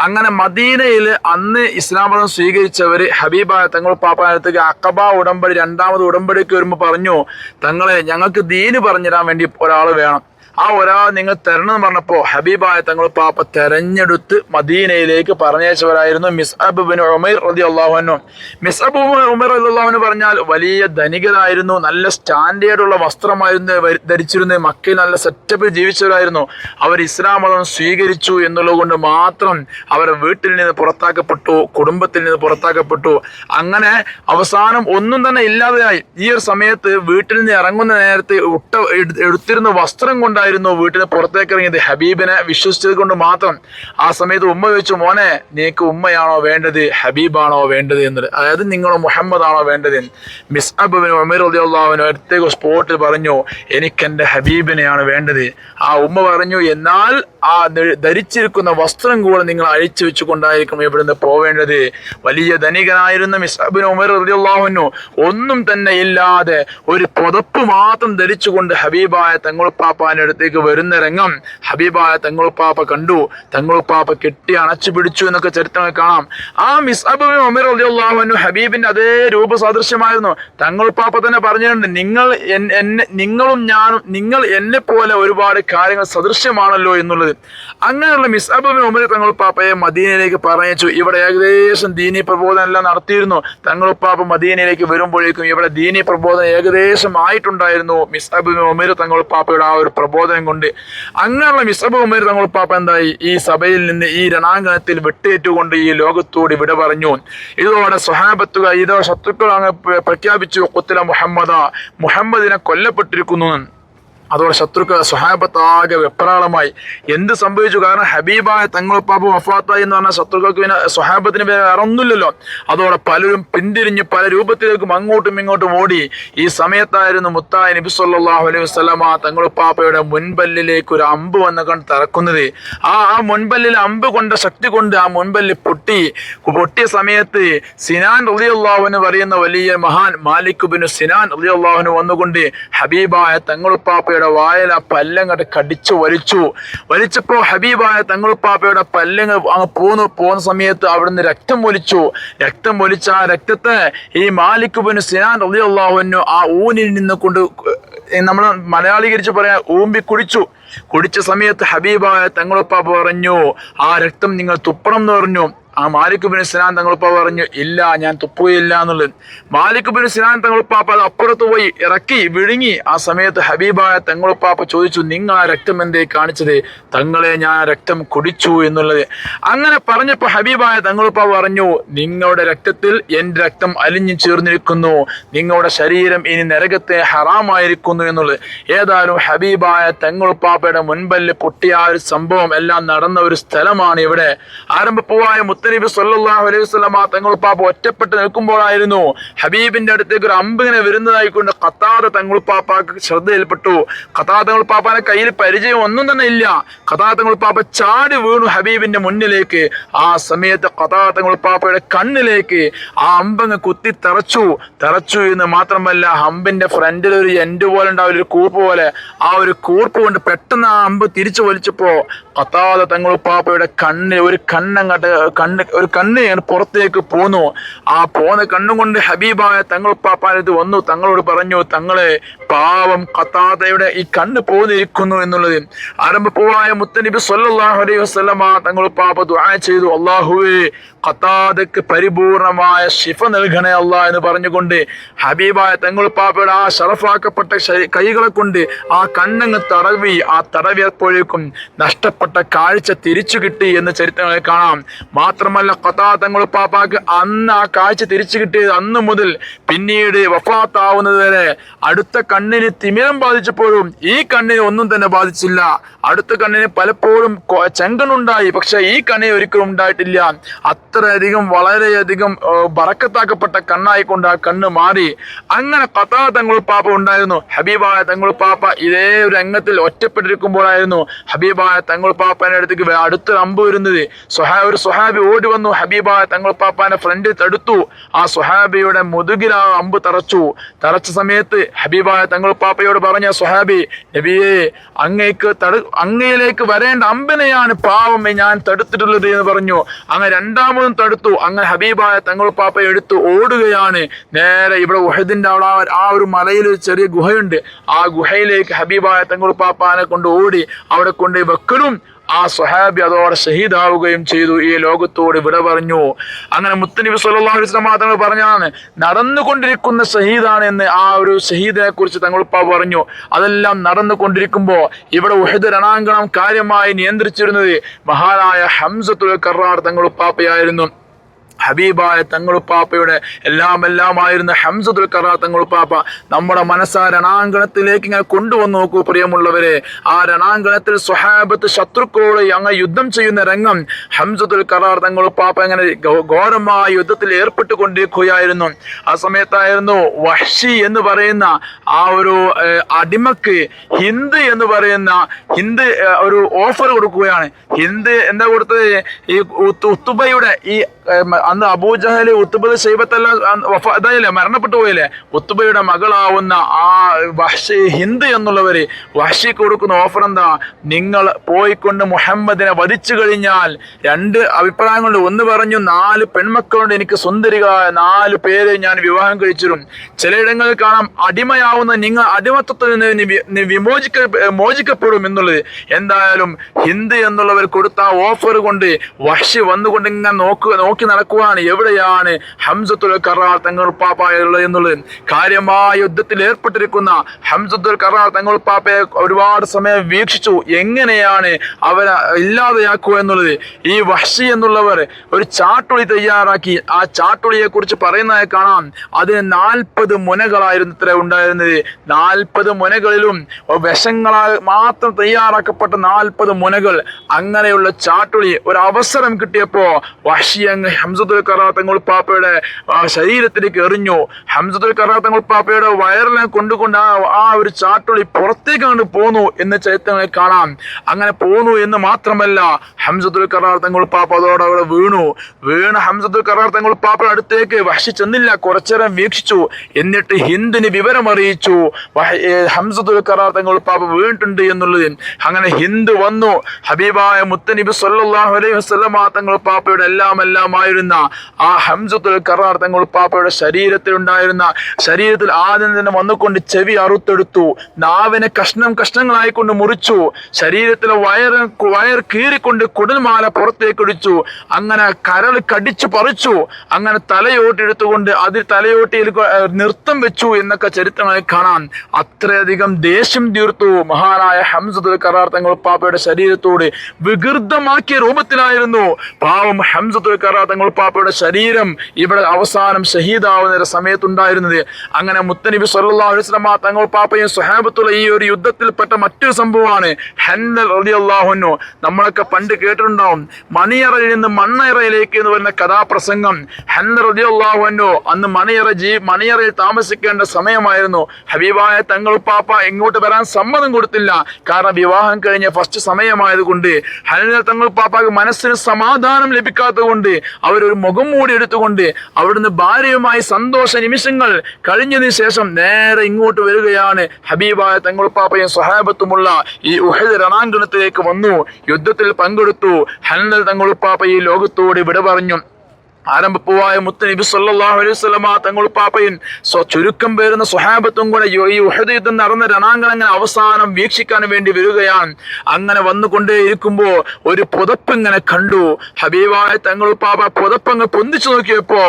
അങ്ങനെ മദീനയിൽ അന്ന് ഇസ്ലാം മതം സ്വീകരിച്ചവർ ഹബീബായ തങ്ങൾ പാപ്പായത്തേക്ക് അക്കബ ഉടമ്പടി രണ്ടാമത് ഉടമ്പടിക്ക് വരുമ്പോൾ പറഞ്ഞു തങ്ങളെ ഞങ്ങൾക്ക് ദീന് പറഞ്ഞുതരാൻ വേണ്ടി ഒരാൾ വേണം. ആ ഒരാൾ നിങ്ങൾ തരണം എന്ന് പറഞ്ഞപ്പോൾ ഹബീബായ തങ്ങൾ പാപ്പ തെരഞ്ഞെടുത്ത് മദീനയിലേക്ക് പറഞ്ഞയച്ചവരായിരുന്നു മിസ് അബുബിൻ ഉമൈർ റതി അള്ളാഹുനു മിസ് അബു ഉമർ റതി അള്ളാഹുനു പറഞ്ഞാൽ വലിയ ധനികരായിരുന്നു നല്ല സ്റ്റാൻഡേർഡുള്ള വസ്ത്രമായിരുന്നു ധരിച്ചിരുന്നത് മക്കയിൽ നല്ല സെറ്റപ്പിൽ ജീവിച്ചവരായിരുന്നു. അവർ ഇസ്ലാം മതം സ്വീകരിച്ചു എന്നുള്ളത് കൊണ്ട് മാത്രം അവരെ വീട്ടിൽ നിന്ന് പുറത്താക്കപ്പെട്ടു കുടുംബത്തിൽ നിന്ന് പുറത്താക്കപ്പെട്ടു. അങ്ങനെ അവസാനം ഒന്നും തന്നെ ഇല്ലാതെയായി. ഈ ഒരു സമയത്ത് വീട്ടിൽ നിന്ന് ഇറങ്ങുന്ന നേരത്തെ ഉട്ട എടു- എടുത്തിരുന്ന വസ്ത്രം കൊണ്ടായിരുന്നു വീട്ടിന് പുറത്തേക്ക് ഇറങ്ങിയത് ഹബീബിനെ വിശ്വസിച്ചത് കൊണ്ട് മാത്രം. ആ സമയത്ത് ഉമ്മ ചോദിച്ചു മോനെ നിനക്ക് ഉമ്മയാണോ വേണ്ടത്? ഹബീബാണോ വേണ്ടത്? എന്നത് അതായത് നിങ്ങൾ മുഹമ്മദ് ആണോ വേണ്ടത് മിസ് അബുബിന് ഉമർ അലിയുള്ളവന് അടുത്തേക്ക് സ്പോട്ടിൽ പറഞ്ഞു എനിക്ക് എന്റെ ഹബീബിനെയാണ് വേണ്ടത്. ആ ഉമ്മ പറഞ്ഞു എന്നാൽ ആ ധരിച്ചിരിക്കുന്ന വസ്ത്രം കൂടെ നിങ്ങൾ അഴിച്ചു വെച്ചുകൊണ്ടായിരിക്കും ഇവിടുന്ന് പോവേണ്ടത്. വലിയ ധനികനായിരുന്ന മിസ്ബിൻ ഉമർ അലിയുള്ളവനു ഒന്നും തന്നെ ഇല്ലാതെ ഒരു പുതപ്പ് മാത്രം ധരിച്ചുകൊണ്ട് ഹബീബായ തങ്ങളുപ്പാപ്പാന്റെ അടുത്തേക്ക് വരുന്ന രംഗം ഹബീബായ തങ്ങളുപ്പാപ്പ കണ്ടു. തങ്ങളുപ്പാപ്പ കെട്ടി അണച്ചു പിടിച്ചു എന്നൊക്കെ ചരിത്രമായി കാണാം. ആ മിസ് അബിൻ ഉമർ റളിയല്ലാഹുവിനു ഹബീബിന്റെ അതേ രൂപ സാദൃശ്യമായിരുന്നു തങ്ങളുപ്പാപ്പ തന്നെ പറഞ്ഞിട്ടുണ്ട്. നിങ്ങൾ എന്നെ നിങ്ങളും ഞാനും നിങ്ങൾ എന്നെ പോലെ ഒരുപാട് കാര്യങ്ങൾ സദൃശ്യമാണല്ലോ എന്നുള്ളത്. അങ്ങനെയുള്ള മിസ് അബിൻ ഉമർ തങ്ങളുപ്പാപ്പയെ മദീനയിലേക്ക് പറഞ്ഞു ഇവിടെ ഏകദേശം ദീനി പ്രബോധനം എല്ലാം നടത്തിയിരുന്നു. തങ്ങളുപ്പാപ്പ മദീനയിലേക്ക് വരുമ്പോഴേക്കും ഇവിടെ ദീനി പ്രബോധനം ഏകദേശം ആയിട്ടുണ്ടായിരുന്നു. മിസ് അബിൻ ഉമർ തങ്ങളുപ്പാപ്പയുടെ ആ ഒരു പ്രബോധനം കൊണ്ട്. അങ്ങനെയുള്ള മിസ് അബു ഉമർ തങ്ങളുപ്പാപ്പ എന്തായി? ഈ സഭയിൽ നിന്ന് ഈ രണാങ്കണത്തിൽ വെട്ടേറ്റുകൊണ്ട് ഈ ലോകത്തോട് വിട പറഞ്ഞു. ഇതോടെ സ്വഹാബത്തുക ഇതോ ശത്രുക്കൾ അങ്ങ് പ്രഖ്യാപിച്ചു കുത്തല മുഹമ്മദ. മുഹമ്മദിനെ കൊല്ലപ്പെട്ടിരിക്കുന്നു. അതോടെ ശത്രുക്കൾ സ്വഹാബത്താകെ വെപ്രാളമായി. എന്ത് സംഭവിച്ചു? കാരണം ഹബീബായ തങ്ങളുപ്പാപ്പ വഫാത്തായി എന്ന് പറഞ്ഞാൽ ശത്രുക്കൾക്ക് പിന്നെ സ്വഹാബത്തിന് വേറെ ഒന്നുമില്ലല്ലോ. അതോടെ പലരും പിന്തിരിഞ്ഞ് പല രൂപത്തിലേക്കും അങ്ങോട്ടും ഇങ്ങോട്ടും ഓടി. ഈ സമയത്തായിരുന്നു മുത്തായ നബി സല്ലാഹു അലൈഹി വസല്ലമ തങ്ങളുപ്പാപ്പയുടെ മുൻപല്ലിലേക്ക് ഒരു അമ്പ് വന്ന് കണ്ട് തറക്കുന്നത്. ആ ആ മുൻപല്ലിൽ അമ്പ് കൊണ്ട ശക്തി കൊണ്ട് ആ മുൻപല്ല് പൊട്ടി. പൊട്ടിയ സമയത്ത് സിനാൻ റലിയുള്ളാഹുവിന് പറയുന്ന വലിയ മഹാൻ മാലിക് ബിൻ സിനാൻ റലിയുള്ളാഹുവിന് വന്നുകൊണ്ട് ഹബീബായ തങ്ങളുപ്പാപ്പയുടെ വായല പല്ലങ്ങട്ട് കടിച്ചു വലിച്ചു. വലിച്ചപ്പോൾ ഹബീബായ തങ്ങളുപ്പാപ്പയുടെ പല്ലങ്ങ് അങ്ങ് പോന്നു. പോകുന്ന സമയത്ത് അവിടുന്ന് രക്തം ഒലിച്ചു. രക്തം ഒലിച്ച ആ രക്തത്തെ ഈ മാലിക് ബിൻ സിനാൻ റബിയുള്ളാഹുവിനു ആ ഊനിൽ നിന്ന് കൊണ്ട് നമ്മൾ മലയാളീകരിച്ച് പറയാൻ ഊമ്പി കുടിച്ചു. കുടിച്ച സമയത്ത് ഹബീബായ തങ്ങളുപ്പാപ്പ പറഞ്ഞു ആ രക്തം നിങ്ങൾ തുപ്പണം എന്ന് പറഞ്ഞു. ആ മാലിക്കുബിന് സിനാൻ തങ്ങളുപ്പാപ്പ പറഞ്ഞു ഇല്ല ഞാൻ തുപ്പുകയില്ല എന്നുള്ളത്. മാലിക് ബിൻ സിനാൻ തങ്ങളുപ്പാപ്പ അത് അപ്പുറത്ത് പോയി ഇറക്കി വിഴുങ്ങി. ആ സമയത്ത് ഹബീബായ തങ്ങളുപ്പാപ്പ ചോദിച്ചു നിങ്ങൾ ആ രക്തം എന്തേ കാണിച്ചത്? തങ്ങളെ ഞാൻ രക്തം കുടിച്ചു എന്നുള്ളത്. അങ്ങനെ പറഞ്ഞപ്പോൾ ഹബീബായ തങ്ങളുപ്പാപ്പ പറഞ്ഞു നിങ്ങളുടെ രക്തത്തിൽ എന്റെ രക്തം അലിഞ്ഞു ചേർന്നിരിക്കുന്നു. നിങ്ങളുടെ ശരീരം ഇനി നരകത്തെ ഹറാമായിരിക്കുന്നു എന്നുള്ളത്. ഏതായാലും ഹബീബായ തങ്ങളുപ്പാപ്പയുടെ മുൻപല്ല് പൊട്ടിയ ആ ഒരു സംഭവം എല്ലാം നടന്ന ഒരു സ്ഥലമാണ് ഇവിടെ. ആരംഭപ്പൂവായ മുത്തനബി സല്ലല്ലാഹു അലൈഹി വസല്ലമ തങ്ങളുപ്പാപ്പ ഒറ്റപ്പെട്ട് നിൽക്കുമ്പോഴായിരുന്നു ഹബീബിന്റെ അടുത്തേക്ക് ഒരു അമ്പിങ്ങനെ വരുന്നതായിക്കൊണ്ട് വരുന്നതായിക്കൊണ്ട് കത്താത തങ്ങളുപ്പാപ്പാക്ക് ശ്രദ്ധയിൽപ്പെട്ടു. കത്താത തങ്ങളുപ്പാപ്പാന്റെ കയ്യിൽ പരിചയം ഒന്നും തന്നെ ഇല്ല. കഥാ തങ്ങളുപ്പാപ്പ ചാടി വീണു ഹബീബിന്റെ മുന്നിലേക്ക്. ആ സമയത്ത് കഥാ തങ്ങളുപ്പാപ്പയുടെ കണ്ണിലേക്ക് ആ അമ്പങ്ങ് കുത്തി തറച്ചു. തറച്ചു എന്ന് മാത്രമല്ല അമ്പിന്റെ ഫ്രണ്ടിൽ ഒരു എൻഡ് പോലെ ഉണ്ടാവില്ല ഒരു കൂർപ്പ് പോലെ. ആ ഒരു കൂർപ്പ് കൊണ്ട് പെട്ടെന്ന് ആ അമ്പ് തിരിച്ചു വലിച്ചപ്പോ കത്താത തങ്ങളുപ്പാപ്പയുടെ കണ്ണിൽ ഒരു കണ്ണങ്ങട്ട് കണ്ണ് ഒരു കണ്ണ് ഇങ്ങനെ പുറത്തേക്ക് പോന്നു. ആ പോന്ന കണ്ണും കൊണ്ട് ഹബീബായ പാപ്പാനത് വന്നു. തങ്ങളോട് പറഞ്ഞു തങ്ങളെ പാവം കത്താതയുടെ ഈ കണ്ണ് പോന്നിരിക്കുന്നു എന്നുള്ളത്. ആരംഭപ്പൂവായ മുത്തനബി സല്ലാഹു അലൈഹി വസ്ലമ തങ്ങൾ പാപ ദുആ ചെയ്തു. അള്ളാഹുവേ ഖത്താദക്ക് പരിപൂർണമായ ശിഫ നൽകണേ അല്ല എന്ന് പറഞ്ഞുകൊണ്ട് ഹബീബായ തങ്ങൾ പാപ്പയുടെ ആ ഷറഫാക്കപ്പെട്ട കൈകളെ കൊണ്ട് ആ കണ്ണങ്ങ് തടവി ആ തടവിയപ്പോഴേക്കും നഷ്ടപ്പെട്ട കാഴ്ച തിരിച്ചു കിട്ടി എന്ന് ചരിത്രങ്ങളിൽ കാണാം. മാത്രമല്ല ഖത്താ തങ്ങളുപ്പാപ്പാക്ക് അന്ന് ആ കാഴ്ച തിരിച്ചു കിട്ടിയത് അന്ന് മുതൽ പിന്നീട് വഫാത്താവുന്നത് വരെ. അടുത്ത കണ്ണിന് തിമിരം ബാധിച്ചപ്പോഴും ഈ കണ്ണിന് ഒന്നും തന്നെ ബാധിച്ചില്ല. അടുത്ത കണ്ണിന് പലപ്പോഴും ചെങ്കണുണ്ടായി പക്ഷെ ഈ കണ്ണിന് ഒരിക്കലും ഉണ്ടായിട്ടില്ല. അത്രയധികം വളരെയധികം ബറക്കത്താക്കപ്പെട്ട കണ്ണായിക്കൊണ്ട് ആ കണ്ണ് മാറി. അങ്ങനെ പത്താ തങ്ങൾ പാപ്പ ഉണ്ടായിരുന്നു. ഹബീബായ തങ്ങൾ പാപ്പ ഇതേ രംഗത്തിൽ ഒറ്റപ്പെട്ടിരിക്കുമ്പോഴായിരുന്നു ഹബീബായ തങ്ങൾ പാപ്പാന്റെ അടുത്തേക്ക് അടുത്ത് അമ്പ് വരുന്നത്. സുഹാ ഒരു സുഹാബി ഓടി വന്നു. ഹബീബായ തങ്ങൾ പാപ്പാന്റെ ഫ്രണ്ടിൽ തടുത്തു. ആ സുഹാബിയുടെ മുതുകിൽ ആ അമ്പ് തറച്ചു. തറച്ച സമയത്ത് ഹബീബായ തങ്ങൾ പാപ്പയോട് പറഞ്ഞ സുഹാബി നബിയെ അങ്ങേക്ക് തടു അങ്ങയിലേക്ക് വരേണ്ട അമ്പിനെയാണ് പാവം ഞാൻ തടുത്തിട്ടുള്ളത് എന്ന് പറഞ്ഞു. അങ്ങനെ രണ്ടാമതും തടുത്തു. അങ്ങനെ ഹബീബായ തങ്ങൾ പാപ്പ എടുത്ത് ഓടുകയാണ്. നേരെ ഇവിടെ ഉഹദിന്റെ അവിടെ ആ ഒരു മലയിൽ ഒരു ചെറിയ ഗുഹയുണ്ട്. ആ ഗുഹയിലേക്ക് ഹബീബായ തങ്ങൾ പാപ്പാനെ കൊണ്ട് ഓടി. അവിടെ കൊണ്ട് വെക്കലും ആ സ്വഹാബി അതോടെ ഷഹീദാവുകയും ചെയ്തു. ഈ ലോകത്തോട് വിട പറഞ്ഞു. അങ്ങനെ മുത്തനബി സല്ലല്ലാഹു അലൈഹി വസല്ലം പറഞ്ഞാണ് നടന്നുകൊണ്ടിരിക്കുന്ന ഷഹീദാണ് എന്ന് ആ ഒരു ഷഹീദിനെ കുറിച്ച് തങ്ങളുപ്പ പറഞ്ഞു. അതെല്ലാം നടന്നുകൊണ്ടിരിക്കുമ്പോൾ ഇവിടെ ഉഹദ് രണാങ്കണം കാര്യമായി നിയന്ത്രിച്ചിരുന്നത് മഹാനായ ഹംസത്തുൽ കറാർ തങ്ങളുപ്പാപ്പയായിരുന്നു ഹബീബായ തങ്ങളുപ്പാപ്പയുടെ എല്ലാം എല്ലാമായിരുന്ന ഹംസദുൽ കറ തങ്ങളുപ്പാപ്പ നമ്മുടെ മനസ്സാ രണാങ്കണത്തിലേക്ക് ഇങ്ങനെ കൊണ്ടുവന്ന് നോക്കൂ പ്രിയമുള്ളവരെ. ആ രണാങ്കണത്തിൽ സ്വഹാബത്ത് ശത്രുക്കളോട് അങ്ങ് യുദ്ധം ചെയ്യുന്ന രംഗം ഹംസദുൽ കറാർ തങ്ങളുപ്പാപ്പ അങ്ങനെ ഘോരമായ യുദ്ധത്തിൽ ഏർപ്പെട്ടുകൊണ്ടിരിക്കുകയായിരുന്നു. ആ സമയത്തായിരുന്നു വഷി എന്ന് പറയുന്ന ആ ഒരു അടിമക്ക് ഹിന്ദ് എന്ന് പറയുന്ന ഹിന്ദ് ഒരു ഓഫർ കൊടുക്കുകയാണ്. ഹിന്ദ് എന്താ കൊടുത്തത്? ഈ ഉത്ത് ഉത്തുബയുടെ ഈ അന്ന് അബൂജഹൽ ഉത്തുബ് ശൈബത്തെല്ലാം ഇതായില്ലേ മരണപ്പെട്ടു പോയില്ലേ? ഉത്തുബയുടെ മകളാവുന്ന ആ വഹ്ഷി ഹിന്ദ് എന്നുള്ളവര് വഹ്ഷി കൊടുക്കുന്ന ഓഫർ എന്താ നിങ്ങൾ പോയിക്കൊണ്ട് മുഹമ്മദിനെ വധിച്ചു കഴിഞ്ഞാൽ രണ്ട് അഭിപ്രായങ്ങളുണ്ട്. ഒന്ന് പറഞ്ഞു നാല് പെൺമക്കളുണ്ട് എനിക്ക് സുന്ദരിക നാല് പേര് ഞാൻ വിവാഹം കഴിച്ചിരും. ചിലയിടങ്ങളിൽ കാണാം അടിമയാവുന്ന നിങ്ങൾ അടിമത്വത്തിൽ നിന്ന് വിമോചിക്ക മോചിക്കപ്പെടും എന്നുള്ളത്. എന്തായാലും ഹിന്ദ് എന്നുള്ളവർ കൊടുത്ത ഓഫർ കൊണ്ട് വഷി വന്നുകൊണ്ട് ഇങ്ങനെ നോക്കുക നോക്കി നടക്കുവാണ്. എവിടെയാണ് ഹംസത്തുൽ കറാർ തങ്ങൾ പാപ്പായുള്ളത് എന്നുള്ളത്? കാര്യമായ യുദ്ധത്തിൽ ഏർപ്പെട്ടിരിക്കുന്ന ഹംസത്തുൽ കറാർ തങ്ങൾ പാപ്പയെ ഒരുപാട് സമയം വീക്ഷിച്ചു. എങ്ങനെയാണ് അവരെ ഇല്ലാതെയാക്കുക എന്നുള്ളത്? ഈ വഹ്ഷി എന്നുള്ളവർ ഒരു ചാട്ടുളി തയ്യാറാക്കി. ആ ചാട്ടുളിയെ കുറിച്ച് പറയുന്നതായി കാണാം. അതിന് നാൽപ്പത് മുനകളായിരുന്നു ഇത്ര ഉണ്ടായിരുന്നത്. നാൽപ്പത് മുനകളിലും വിഷങ്ങളാൽ മാത്രം തയ്യാറാക്കപ്പെട്ട നാൽപ്പത് മുനകൾ. അങ്ങനെയുള്ള ചാട്ടുളി ഒരു അവസരം കിട്ടിയപ്പോ വഷി അങ്ങ് ഹംസത്തുൽ കറാ കറാത്തങ്ങൾ പാപ്പയുടെ ശരീരത്തിലേക്ക് എറിഞ്ഞു. ഹംസത്തുൽ കറാത്തങ്ങൾ തങ്ങൾ പാപ്പയുടെ വയറിനെ കൊണ്ടുകൊണ്ട് ആ ആ ഒരു ചാട്ടുളി പുറത്തേക്കാണ് പോന്നു എന്ന് ചരിത്രങ്ങളിൽ കാണാം. അങ്ങനെ പോന്നു എന്ന് മാത്രമല്ല ഹംസത്തുൽ കറാർത്തങ്ങൾ തങ്ങൾ പാപ്പ അതോടെ വീണു. വീണ് ഹംസത്തുൽ കറാർത്തങ്ങൾ പാപ്പ അടുത്തേക്ക് വഹി ചെന്നില്ല കുറച്ചേരം വീക്ഷിച്ചു. എന്നിട്ട് ഹിന്ദിന് വിവരം അറിയിച്ചു. ഹംസദുൽ കറാർത്തങ്ങൾ പാപ്പ വീണിട്ടുണ്ട് എന്നുള്ളത് അങ്ങനെ ഹിന്ദു വന്നു. ഹബീബായ മുത്തനബി സല്ലാഹു അലൈഹി വസല്ലമ തങ്ങൾ പാപ്പയുടെ എല്ലാം എല്ലാമായിരുന്ന ആ ഹംസത്തുൽ കറാർ തങ്ങൾ പാപ്പയുടെ ശരീരത്തിൽ ഉണ്ടായിരുന്ന ശരീരത്തിൽ ആദ്യം തന്നെ വന്നുകൊണ്ട് ചെവി അറുത്തെടുത്തു. നാവിനെ കഷ്ണം കഷ്ണങ്ങളായിക്കൊണ്ട് മുറിച്ചു. ശരീരത്തിലെ വയറ് വയർ കീറിക്കൊണ്ട് കുടൽമാല പുറത്തേക്ക് ഒടിച്ചു അങ്ങനെ കരൾ കടിച്ചു പറിച്ചു. അങ്ങനെ തലയോട്ടെടുത്തുകൊണ്ട് അതിൽ തലയോട്ടിയിൽ നൃത്തം വെച്ചു എന്നൊക്കെ ചരിത്രമായി കാണാൻ അത്രയധികം ദേഷ്യം തീർത്തു. മഹാനായ ഹംസത്തുൽ കറാർ തങ്ങൾ പാപ്പയുടെ ശരീരത്തോട് വികൃതമാക്കിയ രൂപത്തിലായിരുന്നു. പാവം ഹംസത്തുൽ കറാർ തങ്ങൾ പാപ്പയുടെ ശരീരം ഇവിടെ അവസാനം ഷഹീദാവുന്ന ഒരു സമയത്തുണ്ടായിരുന്നത്. അങ്ങനെ മുത്തനബി സല്ലാ വസ്ലമ തങ്ങൾ പാപ്പയും സുഹാബത്തുള്ള ഈ ഒരു യുദ്ധത്തിൽപ്പെട്ട മറ്റൊരു സംഭവമാണ്. ഹന്നൽ റളിയല്ലാഹു അള്ളാഹുനു നമ്മളൊക്കെ പണ്ട് കേട്ടിട്ടുണ്ടാവും. മണിയറയിൽ നിന്ന് മണ്ണയറയിലേക്ക് എന്ന് പറയുന്ന കഥാപ്രസംഗം. ഹന്നൽ റളിയല്ലാഹു അള്ളാഹുനു അന്ന് മണിയറ ജീ മണിയറയിൽ താമസിക്കേണ്ട സമയമായിരുന്നു. ഹബീബായ തങ്ങൾ പാപ്പ എങ്ങോട്ട് വരാൻ സമ്മതം കൊടുത്തില്ല. കാരണം വിവാഹം കഴിഞ്ഞ ഫസ്റ്റ് സമയമായതുകൊണ്ട്. ഹനൽ തങ്ങൾ പാപ്പാക്ക് മനസ്സിന് സമാധാനം ലഭിക്കാത്തതുകൊണ്ട് അവരൊരു മുഖം മൂടി എടുത്തുകൊണ്ട് അവിടുന്ന് ഭാര്യയുമായി സന്തോഷ നിമിഷങ്ങൾ കഴിഞ്ഞതിന് ശേഷം നേരെ ഇങ്ങോട്ട് വരികയാണ്. ഹബീബായ തങ്ങൾ സഹാബത്തുമുള്ള ഈ ഉഹദ് രണാങ്കണത്തിലേക്ക് വന്നു. യുദ്ധത്തിൽ പങ്കെടുത്തു. ഹനൽ തങ്ങളുപ്പാപ്പ പാപ്പ ഈ ലോകത്തോട് വിട പറഞ്ഞു. ആരംഭപ്പുവായ മുത്തനബി സല്ലാഹു അലൈഹി വസല്ലമ തങ്ങൾ പാപ്പയും ചുരുക്കം പേരുന്ന സ്വഹാബത്തും കൂടെ ഈ ഉഹദയത്തിൽ നടന്ന രണാങ്കണം അങ്ങനെ അവസാനം വീക്ഷിക്കാൻ വേണ്ടി വരികയാണ്. അങ്ങനെ വന്നുകൊണ്ടേ ഇരിക്കുമ്പോൾ ഒരു പുതപ്പ് ഇങ്ങനെ കണ്ടു. ഹബീബായ തങ്ങൾ പാപ്പ പുതപ്പങ്ങ് പൊന്തിച്ചു നോക്കിയപ്പോ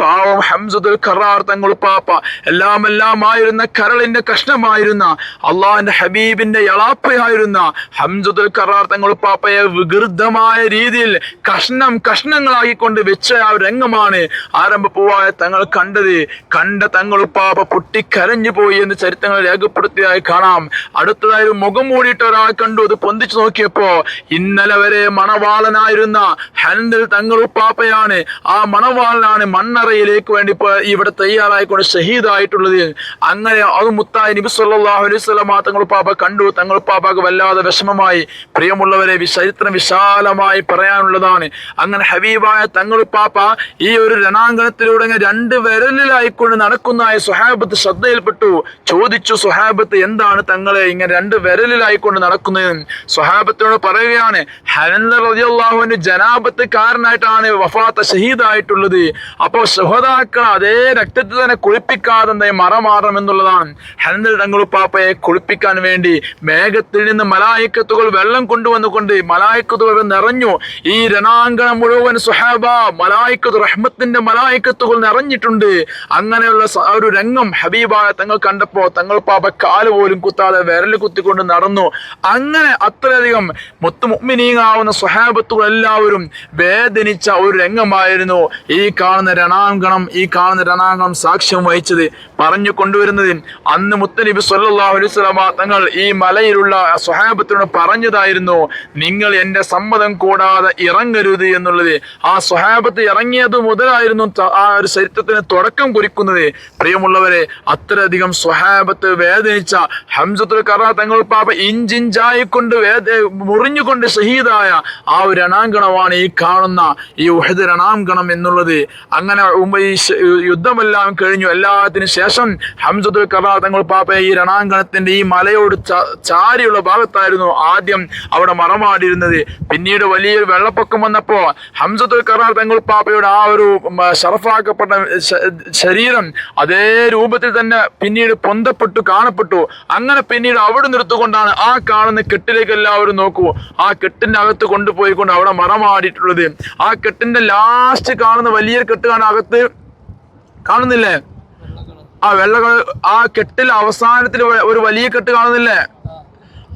പാവം ഹംസുദുൽ ഖറാർ തങ്ങൾ പാപ്പ എല്ലാം എല്ലാം ആയിരുന്ന കരളിന്റെ കഷ്ണമായിരുന്ന അള്ളാഹിന്റെ ഹബീബിന്റെ യളാപ്പയായിരുന്ന ഹംസുദുൽ ഖറാർ തങ്ങൾ പാപ്പയെ വികൃതമായ രീതിയിൽ കഷ്ണം കഷ്ണങ്ങളാക്കിക്കൊണ്ട് വെച്ച ആ ഒരു രംഗമാണ് ആരംഭപ്പൂവായ തങ്ങൾ കണ്ടത്. കണ്ട തങ്ങൾ തങ്ങളുപ്പാപ്പ പൊട്ടിക്കരഞ്ഞു പോയി എന്ന് ചരിത്രങ്ങൾ രേഖപ്പെടുത്തിയതായി കാണാം. അടുത്തതായി ഒരു മുഖം മൂടിയിട്ട് ഒരാൾ കണ്ടു. അത് പൊന്തിച്ചു നോക്കിയപ്പോ ഇന്നലെ വരെ മണവാളനായിരുന്ന ഹനന്തിൽ തങ്ങളുപ്പാപ്പയാണ് ആ മണവാളനാണ് മണ്ണറയിലേക്ക് വേണ്ടി ഇവിടെ തയ്യാറായിക്കൊണ്ട് ഷഹീദായിട്ടുള്ളത്. അങ്ങനെ അത് മുത്തായ നബി സല്ലല്ലാഹു അലൈഹി വസല്ലമ തങ്ങളുപ്പാപ്പ കണ്ടു. തങ്ങളുപ്പാപ്പക്ക് വല്ലാതെ വിഷമമായി. പ്രിയമുള്ളവരെ ചരിത്രം വിശാലമായി പറയാനുള്ളതാണ്. അങ്ങനെ ഹബീബായ തങ്ങളുപ്പാപ്പ ഈ ഒരു രണാങ്കണത്തിലൂടെ രണ്ട് വിരലിലായിക്കൊണ്ട് നടക്കുന്നതായ സുഹാബത്ത് ശ്രദ്ധയിൽപ്പെട്ടു. ചോദിച്ചു സുഹാബത്ത് എന്താണ് തങ്ങളെ ഇങ്ങനെ രണ്ട് വിരലിലായിക്കൊണ്ട് നടക്കുന്നത് സുഹാബത്തിനോട് പറയുകയാണ് ഹനന്ദ റളിയല്ലാഹുവിന്റെ ജനാപത്ത് കാരനായിട്ടാണ് വഫാത്ത ഷഹീദായിട്ടുള്ളത് അപ്പോൾ സുഹതാക്കൾ അതേ രക്തത്തിൽ തന്നെ കുളിപ്പിക്കാതെ മറമാറണം എന്നുള്ളതാണ്. ഹനന്ദ തങ്ങളുപ്പാപ്പയെ കുളിപ്പിക്കാൻ വേണ്ടി മേഘത്തിൽ നിന്ന് മലായിക്കത്തുകൾ വെള്ളം കൊണ്ടുവന്നുകൊണ്ട് മലായിക്കത്തുകൾ നിറഞ്ഞു. ഈ രണാങ്കണം മുഴുവൻ സുഹാബ മലായിക്കത്ത് റഹ്മത്തിന്റെ മലായിക്കത്തുകൾ നിറഞ്ഞിട്ടുണ്ട്. അങ്ങനെയുള്ള ഒരു രംഗം ഹബീബായ തങ്ങൾ കണ്ടപ്പോ തങ്ങൾ പാപ കാൽ പോലും കുത്താതെ വിരൽ കുത്തിക്കൊണ്ട് നടന്നു. അങ്ങനെ അത്രയധികം മുത്തുമുഗ്മിനീങ്ങാവുന്ന സ്വഹാബത്തുകൾ എല്ലാവരും വേദനിച്ച ഒരു രംഗമായിരുന്നു ഈ കാണുന്ന രണാങ്കണം ഈ കാണുന്ന രണാങ്കണം സാക്ഷ്യം വഹിച്ചത് പറഞ്ഞു കൊണ്ടുവരുന്നത്. അന്ന് മുത്തനബി സല്ലല്ലാഹു അലൈഹി വസല്ലമ തങ്ങൾ ഈ മലയിലുള്ള സ്വഹാബത്തിനോട് പറഞ്ഞതായിരുന്നു നിങ്ങൾ എന്റെ സമ്മതം കൂടാതെ ഇറങ്ങരുത് എന്നുള്ളത്. ആ സ്വഹാബത്ത് ഇറങ്ങിയത് മുതലായിരുന്നു ആ ഒരു ചരിത്രത്തിന് തുടക്കം കുറിക്കുന്നത്. പ്രിയമുള്ളവരെ അത്രയധികം സ്വഹാബത്ത് വേദനിച്ച ഹംസത്തുൽ കറ തങ്ങൾ പാപ്പ ഇഞ്ചിഞ്ചായിക്കൊണ്ട് വേദ മുറിഞ്ഞുകൊണ്ട് ഷഹീദായ ആ ഒരു രണാങ്കണമാണ് ഈ കാണുന്ന ഈ ഉഹദ് രണാങ്കണം എന്നുള്ളത്. അങ്ങനെ ഈ യുദ്ധമെല്ലാം കഴിഞ്ഞു. എല്ലാത്തിനും ശേഷം ഹംസത്തുൽ കറ തങ്ങൾ പാപ്പ ഈ രണാങ്കണത്തിന്റെ ഈ മലയോട് ചാരിയുള്ള ഭാഗത്തായിരുന്നു ആദ്യം അവിടെ മറമാടിയിരുന്നത്. പിന്നീട് വലിയൊരു വെള്ളപ്പൊക്കം വന്നപ്പോ ഹംസത്തുൽ കറാർ തങ്ങൾ പാപ്പയുടെ ആ ഒരു ഷറഫാക്കപ്പെട്ട ശരീരം അതേ രൂപത്തിൽ തന്നെ പിന്നീട് പൊന്തപ്പെട്ടു കാണപ്പെട്ടു. അങ്ങനെ പിന്നീട് അവിടെ നിർത്തുകൊണ്ടാണ് ആ കാണുന്ന കെട്ടിലേക്ക് എല്ലാവരും നോക്കൂ. ആ കെട്ടിന്റെ അകത്ത് കൊണ്ടുപോയിക്കൊണ്ട് അവിടെ മറമാടിയിട്ടുള്ളത്. ആ കെട്ടിന്റെ ലാസ്റ്റ് കാണുന്ന വലിയൊരു കെട്ട് കാണാൻ അകത്ത് കാണുന്നില്ലേ? ആ വെള്ള ആ കെട്ടിൽ അവസാനത്തിൽ ഒരു വലിയ കെട്ട് കാണുന്നില്ലേ?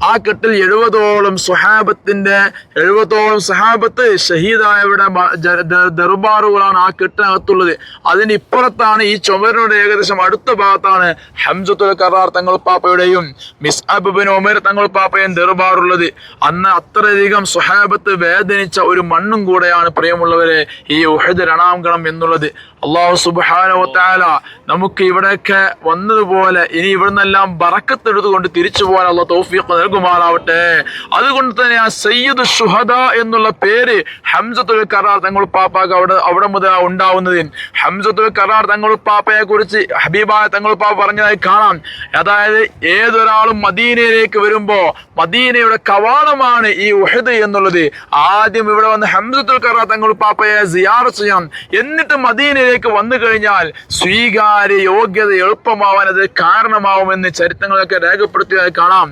ആ കെട്ടിൽ എഴുപതോളം സുഹാബത്തിന്റെ എഴുപതോളം സഹാബത്ത് ഷഹീദായവരുടെ ദർബാറുകളാണ് ആ കെട്ടിനകത്തുള്ളത്. അതിനിപ്പുറത്താണ് ഈ ചുമരിനോട് ഏകദേശം അടുത്ത ഭാഗത്താണ് ഹംസത്തുൽ കറാർ തങ്ങൾ പാപ്പയുടെയും മിസ് അബുബിൻ ഒമർ തങ്ങൾ പാപ്പയും ദർബാറുള്ളത്. അന്ന് അത്രയധികം സുഹാബത്ത് വേദനിച്ച ഒരു മണ്ണും കൂടെയാണ് പ്രിയമുള്ളവരെ ഈ ഉഹദ് രണാങ്കണം എന്നുള്ളത്. അള്ളാഹു സുബാനോത്താല താല നമുക്ക് ഇവിടെയൊക്കെ വന്നതുപോലെ ഇനി ഇവിടുന്നെല്ലാം ബറക്കത്തെടുത്തുകൊണ്ട് തിരിച്ചു അള്ളാഹ് തൗഫീഖ് നൽകുമാറാവട്ടെ. അതുകൊണ്ട് തന്നെ ആ സയ്യിദ് ഷുഹദ എന്നുള്ള പേര് ഹംസത്തുൽ കറാർ തങ്ങൾ പാപ്പാക്ക് അവിടെ അവിടെ മുതൽ ഉണ്ടാവുന്നതിൽ ഹംസത്തുൽ കറാർ തങ്ങൾ പാപ്പയെ കുറിച്ച് ഹബീബായ തങ്ങൾ പാപ്പ പറഞ്ഞതായി കാണാം. അതായത് ഏതൊരാളും മദീനയിലേക്ക് വരുമ്പോ മദീനയുടെ കവാടമാണ് ഈ ഉഹദ് എന്നുള്ളത്. ആദ്യം ഇവിടെ വന്ന് ഹംസത്തുൽ കറാർ തങ്ങൾ പാപ്പയെ സിയാറ ചെയ്യാം. എന്നിട്ട് മദീനയിലേക്ക് വന്നു കഴിഞ്ഞാൽ സ്വീകാര്യ യോഗ്യത എളുപ്പമാവാൻ അത് കാരണമാവുമെന്ന് ചരിത്രങ്ങളൊക്കെ രേഖപ്പെടുത്തിയതായി കാണാം.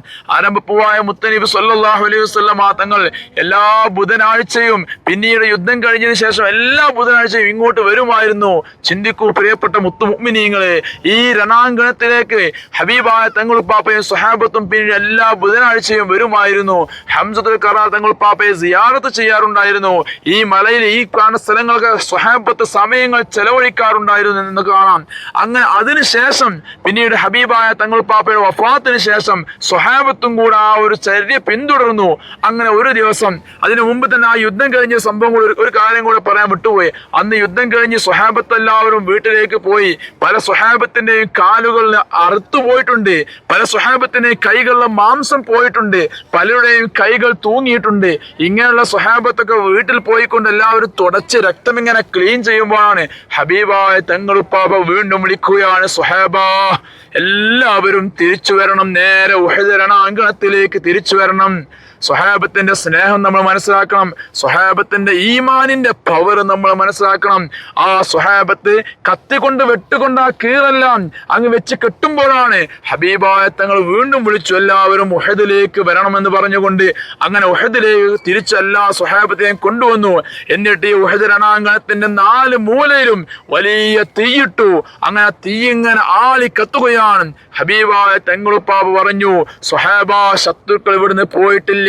ആരംഭപ്പൂവായ മുത്തനബി സല്ലാഹു അലൈഹി വസല്ലമ തങ്ങൾ എല്ലാ ബുധനാഴ്ചയും പിന്നീട് യുദ്ധം കഴിഞ്ഞതിന് ശേഷം എല്ലാ ബുധനാഴ്ചയും ഇങ്ങോട്ട് വരുമായിരുന്നു. ചിന്തിക്കൂ പ്രിയപ്പെട്ട മുത്തുമുഗ്മിനീങ്ങളെ ഈ രണാങ്കണത്തിലേക്ക് ഹബീബായ തങ്ങൾ പാപ്പയും സുഹാബത്തും പിന്നീട് എല്ലാ ബുധനാഴ്ചയും വരുമായിരുന്നു. ഹംസത്തുൽ കറാർ തങ്ങൾ പാപ്പയെ സിയാറത്ത് ചെയ്യാറുണ്ടായിരുന്നു. ഈ മലയിൽ ഈ കാണുന്ന സ്ഥലങ്ങൾക്ക് സുഹാബത്ത് സമയങ്ങൾ ചെലവഴിക്കാറുണ്ടായിരുന്നു എന്ന് കാണാം. അങ്ങനെ അതിനുശേഷം പിന്നീട് ഹബീബായ തങ്ങൾ പാപ്പയുടെ വഫാത്തിന് ശേഷം സ്വഹാബത്തും കൂടെ ആ ഒരു ചര്യ പിന്തുടർന്നു. അങ്ങനെ ഒരു ദിവസം അതിനു മുമ്പ് തന്നെ ആ യുദ്ധം കഴിഞ്ഞ സംഭവം കൂടെ ഒരു- കാര്യം കൂടെ പറയാൻ വിട്ടുപോയി. അന്ന് യുദ്ധം കഴിഞ്ഞ് സ്വഹാബത്ത് എല്ലാവരും വീട്ടിലേക്ക് പോയി. പല സ്വഹാബത്തിന്റെയും കാലുകൾ അറുത്തു പോയിട്ടുണ്ട്. പല സ്വഹാബത്തിന്റെയും കൈകളിലെ മാംസം പോയിട്ടുണ്ട്. പലരുടെയും കൈകൾ തൂങ്ങിയിട്ടുണ്ട്. ഇങ്ങനെയുള്ള സ്വഹാബത്തൊക്കെ വീട്ടിൽ പോയിക്കൊണ്ട് എല്ലാവരും തുടച്ച് രക്തം ഇങ്ങനെ ക്ലീൻ ചെയ്യുമ്പോഴാണ് ഹബീബായ തങ്ങളുപ്പാപ്പ വീണ്ടും വിളിക്കുകയാണ് സുഹേബ എല്ലാവരും തിരിച്ചു വരണം നേരെ ഉഹദരണാങ്കണത്തിലേക്ക് തിരിച്ചു വരണം സ്വഹാബത്തിന്റെ സ്നേഹം നമ്മൾ മനസ്സിലാക്കണം. സ്വഹാബത്തിന്റെ ഈമാനിന്റെ പവർ നമ്മൾ മനസ്സിലാക്കണം. ആ സ്വഹാബത്ത് കത്തിക്കൊണ്ട് വെട്ടുകൊണ്ട് ആ കീറെല്ലാം അങ്ങ് വെച്ച് കെട്ടുമ്പോഴാണ് ഹബീബായ തങ്ങൾ വീണ്ടും വിളിച്ചു എല്ലാവരും ഉഹദിലേക്ക് വരണമെന്ന് പറഞ്ഞുകൊണ്ട് അങ്ങനെ ഉഹദിലേക്ക് തിരിച്ചെല്ലാ സ്വഹാബത്തെയും കൊണ്ടുവന്നു. എന്നിട്ട് ഈ ഉഹദ് രണാങ്കണത്തിന്റെ നാല് മൂലയിലും വലിയ തീയിട്ടു അങ്ങനെ തീ ഇങ്ങനെ ആളി കത്തുകയാണ്. ഹബീബായ തെങ്ങളുപ്പാവ് പറഞ്ഞു സ്വഹാബ ശത്രുക്കൾ ഇവിടുന്ന് പോയിട്ടില്ല.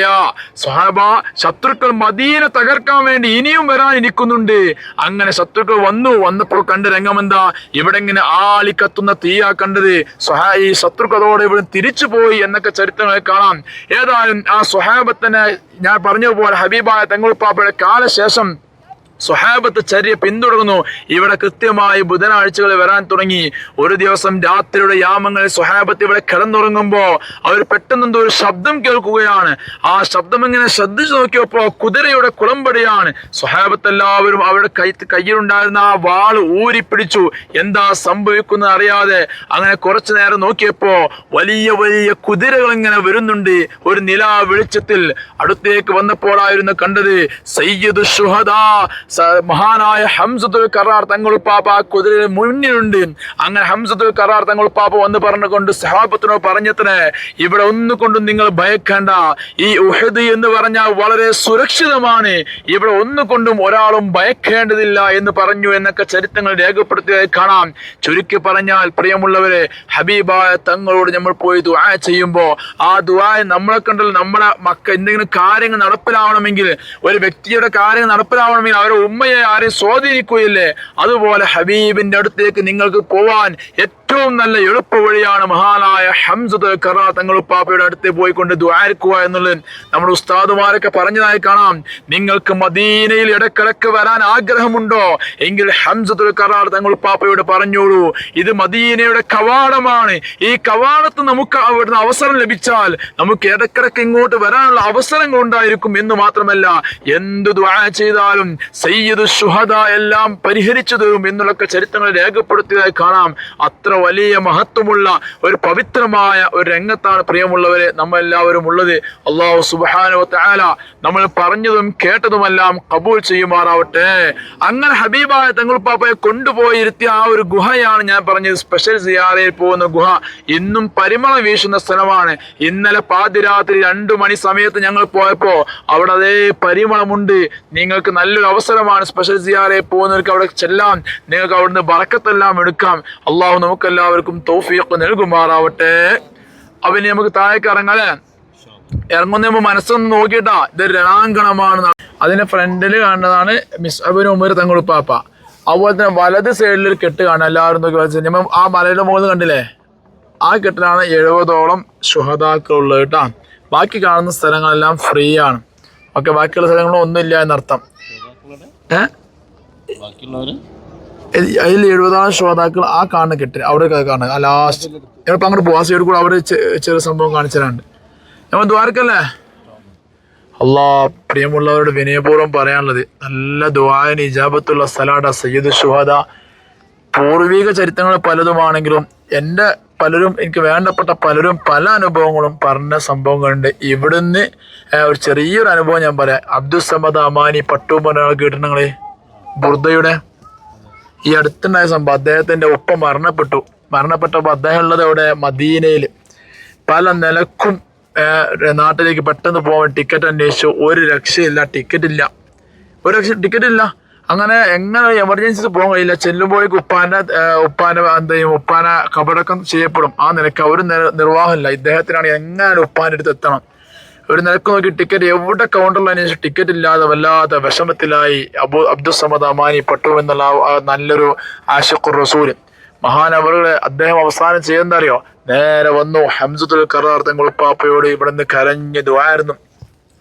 സ്വഹാബ ശത്രുക്കൾ മദീന തകർക്കാൻ വേണ്ടി ഇനിയും വരാൻ ഇരിക്കുന്നുണ്ട് അങ്ങനെ ശത്രുക്കൾ വന്നു. വന്നപ്പോൾ കണ്ട രംഗമെന്താ? ഇവിടെ ഇങ്ങനെ ആളി കത്തുന്ന തീയാ കണ്ടത്. സ്വഹാ ഈ ശത്രുക്കളോടെ ഇവിടെ തിരിച്ചു പോയി എന്നൊക്കെ ചരിത്രങ്ങൾ കാണാം. ഏതായാലും ആ സ്വഹാബത്തിനെ ഞാൻ പറഞ്ഞതുപോലെ ഹബീബായ തെങ്ങളുപ്പാപ്പയുടെ കാലശേഷം സ്വഹാബത്ത് ചര്യ പിന്തുടർന്നു. ഇവിടെ കൃത്യമായി ബുധനാഴ്ചകൾ വരാൻ തുടങ്ങി. ഒരു ദിവസം രാത്രിയുടെ യാമങ്ങളിൽ സ്വഹാബത്ത് ഇവിടെ കിടന്നുറങ്ങുമ്പോ അവർ പെട്ടെന്നെന്തോ ഒരു ശബ്ദം കേൾക്കുകയാണ്. ആ ശബ്ദം ഇങ്ങനെ ശ്രദ്ധിച്ചു നോക്കിയപ്പോ കുതിരയുടെ കുളമ്പടിയാണ്. സ്വഹാബത്ത് എല്ലാവരും അവരുടെ കൈ കയ്യിലുണ്ടായിരുന്ന ആ വാൾ ഊരിപ്പിടിച്ചു. എന്താ സംഭവിക്കുന്നത് അറിയാതെ. അങ്ങനെ കുറച്ചു നേരം നോക്കിയപ്പോ വലിയ വലിയ കുതിരകൾ ഇങ്ങനെ വരുന്നുണ്ട്. ഒരു നില വെളിച്ചത്തിൽ അടുത്തേക്ക് വന്നപ്പോഴായിരുന്നു കണ്ടത്. സയ്യദ് ഷുഹദാ മഹാനായ ഹംസത്തുൽ കറാർ തങ്ങളുപ്പാപ്പ ആ കുതിരയുടെ മുന്നിലുണ്ട്. അങ്ങനെ ഹംസത്തുൽ കറാർ തങ്ങളുപ്പാപ്പ വന്ന് പറഞ്ഞുകൊണ്ട് സഹാബത്തിനോട് പറഞ്ഞതിന് ഇവിടെ ഒന്നുകൊണ്ടും നിങ്ങൾ ഭയക്കേണ്ട. ഈ ഉഹദ് എന്ന് പറഞ്ഞാൽ വളരെ സുരക്ഷിതമാണ്. ഇവിടെ ഒന്നുകൊണ്ടും ഒരാളും ഭയക്കേണ്ടതില്ല എന്ന് പറഞ്ഞു എന്നൊക്കെ ചരിത്രങ്ങൾ രേഖപ്പെടുത്തിയതായി കാണാം. ചുരുക്കി പറഞ്ഞാൽ പ്രിയമുള്ളവരെ ഹബീബായ തങ്ങളോട് നമ്മൾ പോയി ദുആ ചെയ്യുമ്പോൾ ആ ദുആ നമ്മളെ കണ്ടൽ നമ്മളെ മക്ക എന്തെങ്കിലും കാര്യങ്ങൾ നടപ്പിലാവണമെങ്കിൽ ഒരു വ്യക്തിയുടെ കാര്യങ്ങൾ നടപ്പിലാവണമെങ്കിൽ അവരുടെ ഉമ്മയെ ആരും സ്വാധീനിക്കുകയില്ലേ? അതുപോലെ ഹബീബിന്റെ അടുത്തേക്ക് നിങ്ങൾക്ക് പോവാൻ ഏറ്റവും നല്ല എളുപ്പ വഴിയാണ് മഹാനായ ഹംസത്ത് കറ തങ്ങളുപ്പാപ്പയുടെ അടുത്ത് പോയിക്കൊണ്ട് ദ്വാരിക്കുക എന്നുള്ളത് നമ്മുടെ ഉസ്താദുമാരൊക്കെ പറഞ്ഞതായി കാണാം. നിങ്ങൾക്ക് മദീനയിൽ ഇടക്കിടക്ക് വരാൻ ആഗ്രഹമുണ്ടോ? എങ്കിൽ ഹംസത്തുൽ കറാർ തങ്ങളുപ്പാപ്പയോട് പറഞ്ഞോളൂ ഇത് മദീനയുടെ കവാടമാണ്. ഈ കവാടത്ത് നമുക്ക് അവിടുന്ന് അവസരം ലഭിച്ചാൽ നമുക്ക് ഇടക്കിടക്ക് ഇങ്ങോട്ട് വരാനുള്ള അവസരങ്ങൾ ഉണ്ടായിരിക്കും എന്ന് മാത്രമല്ല എന്ത് ദ്വാ ചെയ്താലും സയ്യിദ് ഷുഹദ എല്ലാം പരിഹരിച്ചു തരും എന്നുള്ള ചരിത്രങ്ങൾ രേഖപ്പെടുത്തിയതായി കാണാം. അത്ര വലിയ മഹത്വമുള്ള ഒരു പവിത്രമായ ഒരു രംഗത്താണ് പ്രിയമുള്ളവരെ നമ്മൾ എല്ലാവരും ഉള്ളത്. അള്ളാഹു സുബാനോ താല നമ്മൾ പറഞ്ഞതും കേട്ടതുമെല്ലാം കബൂൽ ചെയ്യുമാറാവട്ടെ. അങ്ങനെ ഹബീബായ തങ്ങളുപ്പാപ്പയെ കൊണ്ടുപോയി ഇരുത്തിയ ആ ഒരു ഗുഹയാണ് ഞാൻ പറഞ്ഞത്. സ്പെഷ്യൽ സിയാറയിൽ പോകുന്ന ഗുഹ ഇന്നും പരിമളം വീശുന്ന സ്ഥലമാണ്. ഇന്നലെ പാതിരാത്രി രണ്ടു മണി സമയത്ത് ഞങ്ങൾ പോയപ്പോൾ അവിടെ അതേ പരിമളമുണ്ട്. നിങ്ങൾക്ക് നല്ലൊരു അവസരമാണ് സ്പെഷ്യൽ സിയാറയിൽ പോകുന്നവർക്ക് അവിടെ ചെല്ലാം നിങ്ങൾക്ക് അവിടുന്ന് ബറക്കത്തെല്ലാം എടുക്കാം. അള്ളാഹു നമുക്കെല്ലാവർക്കും തോഫിയൊക്കെ നൽകുമാറാവട്ടെ. അവന് നമുക്ക് താഴേക്ക് ഇറങ്ങാല്ലേ ഇറങ്ങുന്ന മനസ്സൊന്ന് നോക്കിയിട്ടാ. ഇത് രണാങ്കണമാണ് അതിന്റെ ഫ്രണ്ടിൽ കാണുന്നതാണ് മിസ് അബിന് ഉമർ തങ്ങളുപ്പാപ്പ അതുപോലെ തന്നെ വലത് സൈഡിൽ ഒരു കെട്ട് കാണാം. എല്ലാവരും നോക്കി വരച്ച് നമ്മൾ ആ മലയുടെ മുകളിൽ കണ്ടില്ലേ? ആ കെട്ടിലാണ് എഴുപതോളം ശുഹതാക്കൾ ഉള്ളത് കേട്ടാ. ബാക്കി കാണുന്ന സ്ഥലങ്ങളെല്ലാം ഫ്രീ ആണ്. ഓക്കെ ബാക്കിയുള്ള സ്ഥലങ്ങളും ഒന്നുമില്ല എന്നർത്ഥം. ഏഹ് അതിൽ എഴുപതാം ശ്രോതാക്കൾ ആ കാണുന്ന കിട്ടി അവിടെ കാണുക ആ ലാസ്റ്റ് ഇപ്പം അങ്ങോട്ട് പോവാ. സൈഡിൽ കൂടെ അവിടെ ചെറിയ സംഭവം കാണിച്ചിട്ടുണ്ട് നമ്മൾ ദ്വാരക്കല്ലേ? അള്ളാ പ്രിയമുള്ളവരോട് വിനയപൂർവം പറയാനുള്ളത് നല്ല ദുബായന് ഇജാബത്തുള്ള സ്ഥലമാണ് സയ്യിദ് ഷുഹദ പൂർവിക ചരിത്രങ്ങൾ പലതുമാണെങ്കിലും എന്റെ പലരും എനിക്ക് വേണ്ടപ്പെട്ട പലരും പല അനുഭവങ്ങളും പറഞ്ഞ സംഭവങ്ങളുണ്ട്. ഇവിടുന്ന് ഒരു ചെറിയൊരു അനുഭവം ഞാൻ പറയാം. അബ്ദുൽ സമദ് അമാനി പട്ടൂമന കേട്ടിട്ടുണ്ടെങ്കിൽ ബുർദയുടെ ഈ അടുത്തുണ്ടായ സംഭവം അദ്ദേഹത്തിന്റെ ഒപ്പം മരണപ്പെട്ടു. മരണപ്പെട്ടപ്പോൾ അദ്ദേഹം ഉള്ളത് അവിടെ മദീനയിൽ പല നിലക്കും നാട്ടിലേക്ക് പെട്ടെന്ന് പോകാൻ ടിക്കറ്റ് അന്വേഷിച്ചു. ഒരു രക്ഷയില്ല ടിക്കറ്റ് ഇല്ല. ഒരു രക്ഷ ടിക്കറ്റ് ഇല്ല. അങ്ങനെ എങ്ങനെ എമർജൻസി പോകാൻ കഴിയില്ല. ചെല്ലുമ്പോഴേക്ക് ഉപ്പാന ഉപ്പാന എന്ത് ചെയ്യും? ഉപ്പാനെ കബടക്കം ചെയ്യപ്പെടും. ആ നിലയ്ക്ക് ഒരു നിർവാഹമില്ല. ഇദ്ദേഹത്തിനാണ് എങ്ങനെ ഉപ്പാന്റെ അടുത്ത് എത്തണം. ഒരു നിലയ്ക്ക് നോക്കി ടിക്കറ്റ് എവിടെ കൗണ്ടറിൽ ടിക്കറ്റ് ഇല്ലാതെ വല്ലാതെ വിഷമത്തിലായി അബു അബ്ദുൽ സമദ് അമാനി പട്ടു എന്നുള്ള നല്ലൊരു ആഷിഖുർ റസൂൽ മഹാനവറുകളെ അദ്ദേഹം അവസാനം ചെയ്യുന്നറിയോ നേരെ വന്നു ഹംസത്തുൽ കറാർ തങ്ങൾ പാപ്പയോട് ഇവിടെ നിന്ന് കരഞ്ഞ് ആയിരുന്നു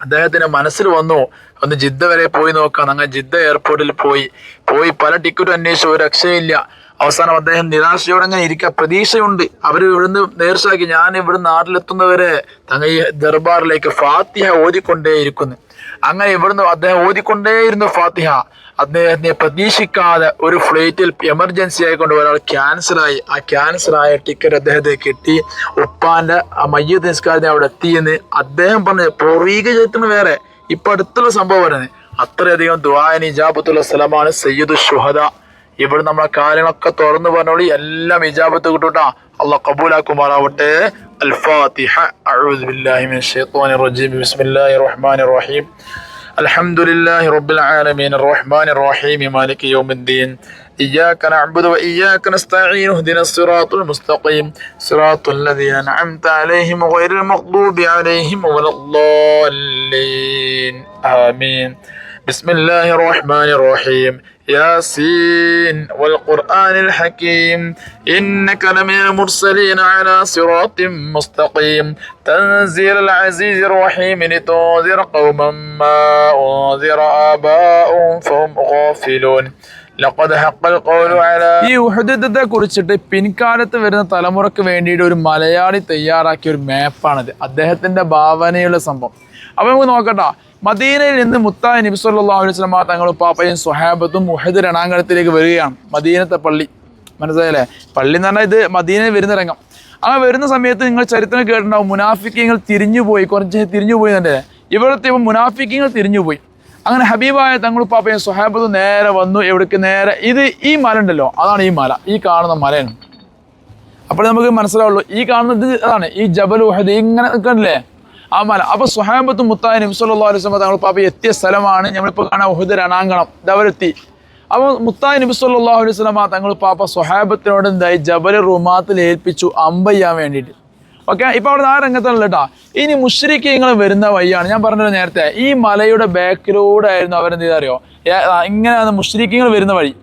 അദ്ദേഹത്തിന്റെ മനസ്സിൽ വന്നു ഒന്ന് ജിദ്ദ വരെ പോയി നോക്കാം. അങ്ങനെ ജിദ്ദ എയർപോർട്ടിൽ പോയി. പോയി പല ടിക്കറ്റും അന്വേഷിച്ചു ഒരു രക്ഷയില്ല. അവസാനം അദ്ദേഹം നിരാശയോടെ അങ്ങനെ ഇരിക്കുക പ്രതീക്ഷയുണ്ട്. അവർ ഇവിടുന്ന് നേർച്ചയാക്കി. ഞാൻ ഇവിടുന്ന് നാട്ടിലെത്തുന്നവരെ തങ്ങൾ ഈ ദർബാറിലേക്ക് ഫാത്തിഹ ഓതിക്കൊണ്ടേയിരിക്കുന്നു അങ്ങനെ ഇവിടുന്ന് അദ്ദേഹം ഓതിക്കൊണ്ടേയിരുന്നു ഫാത്തിഹ. അദ്ദേഹത്തിനെ പ്രതീക്ഷിക്കാതെ ഒരു ഫ്ലൈറ്റിൽ എമർജൻസി ആയിക്കൊണ്ട് ഒരാൾ ക്യാൻസറായി ആ ക്യാൻസറായ ടിക്കറ്റ് അദ്ദേഹത്തെ കിട്ടി. ഉപ്പാന്റെ ആ മയ്യ നിസ്കാരത്തിന് അവിടെ എത്തിയെന്ന് അദ്ദേഹം പറഞ്ഞു പൂർവീക ചരിത്രം വേറെ. ഇപ്പൊ അടുത്തുള്ള സംഭവം പറയുന്നത് അത്രയധികം ദുആനി ഇജാബത്തുള്ള സ്ഥലമാണ് സയ്യിദ് ഷുഹദ ഇവിടെ നമ്മളെ കാര്യങ്ങളൊക്കെ തുറന്നു പറഞ്ഞോളി എല്ലാം ഇജാബത്ത് കിട്ടൂട്ടാ അള്ളാഹ് കബൂലാക്കുമാറാവട്ടെ الفاتحة أعوذ بالله من الشيطان الرجيم بسم الله الرحمن الرحيم الحمد لله رب العالمين الرحمن الرحيم مالك يوم الدين إياك نعبد وإياك نستعين اهدنا الصراط المستقيم صراط الذين أنعمت عليهم غير المغضوب عليهم ولا الضالين آمين بسم الله الرحمن الرحيم ياسين والقرآن الحكيم إنك لمن المرسلين على صراط مستقيم تنزيل العزيز الرحيم لتنذر قوما ما أنذر آباؤهم فهم غافلون لقد حق القول على ഈ ഉഹദത്തെ കുറിച്ചിട്ട് പിൻകാലത്ത് വരുന്ന തലമുറക്ക് വേണ്ടിയിട്ട് ഒരു മലയാളി തയ്യാറാക്കിയ ഒരു മാപ്പാണിത് അദ്ദേഹത്തിന്റെ ഭാവനയുള്ള സംഭവം അപ്പൊ നമുക്ക് നോക്കട്ടോ മദീനയിൽ നിന്ന് മുത്തായ നബി സല്ലല്ലാഹു അലൈഹി വസല്ലമ പാപ്പയും സ്വഹാബത്തും മുഹദ് രണാങ്കണത്തിലേക്ക് വരികയാണ്. മദീനത്തെ പള്ളി. മനസ്സിലായല്ലേ? പള്ളി എന്ന് പറഞ്ഞാൽ ഇത് മദീനയിൽ വരുന്ന രംഗം. അങ്ങനെ വരുന്ന സമയത്ത് നിങ്ങൾ ചരിത്രം കേട്ടിട്ടുണ്ടാവും മുനാഫിക്കങ്ങൾ തിരിഞ്ഞുപോയി കുറച്ച് തിരിഞ്ഞുപോയി എന്നെ ഇവിടുത്തെ മുനാഫിക്കങ്ങൾ തിരിഞ്ഞുപോയി. അങ്ങനെ ഹബീബായ തങ്ങളും പാപ്പയും സ്വഹാബത്തും നേരെ വന്നു എവിടേക്ക് നേരെ? ഇത് ഈ മല ഉണ്ടല്ലോ അതാണ് ഈ മല ഈ കാണുന്ന മലയാണ്. അപ്പോൾ നമുക്ക് മനസ്സിലാവുള്ളൂ ഈ കാണുന്നത് അതാണ് ഈ ജബൽ ഉഹദ് ഇങ്ങനെ നിൽക്കണില്ലേ? ആ മല. അപ്പൊ സുഹാബത്ത് നബ്സല്ലാ അലൈഹി സ്വലം തങ്ങൾ പാപ്പ എത്തിയ സ്ഥലമാണ് നമ്മളിപ്പോൾ കാണാൻ ഉഹുദ് രണാങ്കണം ദവരെത്തി. അപ്പോൾ മുത്താൻ നബി സല്ലല്ലാഹു അലൈഹി സ്വലമ തങ്ങൾ പാപ്പ സുഹാബത്തിനോട് എന്തായി? ജബൽ റുമാത്തിൽ ഏൽപ്പിച്ചു അമ്പയ്യാൻ വേണ്ടിയിട്ട്. ഓക്കെ ഇപ്പൊ അവിടെ ആ രംഗത്തുള്ള കേട്ടോ ഇനി മുഷ്രിക്കങ്ങൾ വരുന്ന വഴിയാണ്. ഞാൻ പറഞ്ഞത് നേരത്തെ ഈ മലയുടെ ബാക്കിലൂടെ ആയിരുന്നു അവരെന്ത് ചെയ്തറിയോ ഇങ്ങനെ മുഷ്രിക്കങ്ങൾ വരുന്ന വഴി.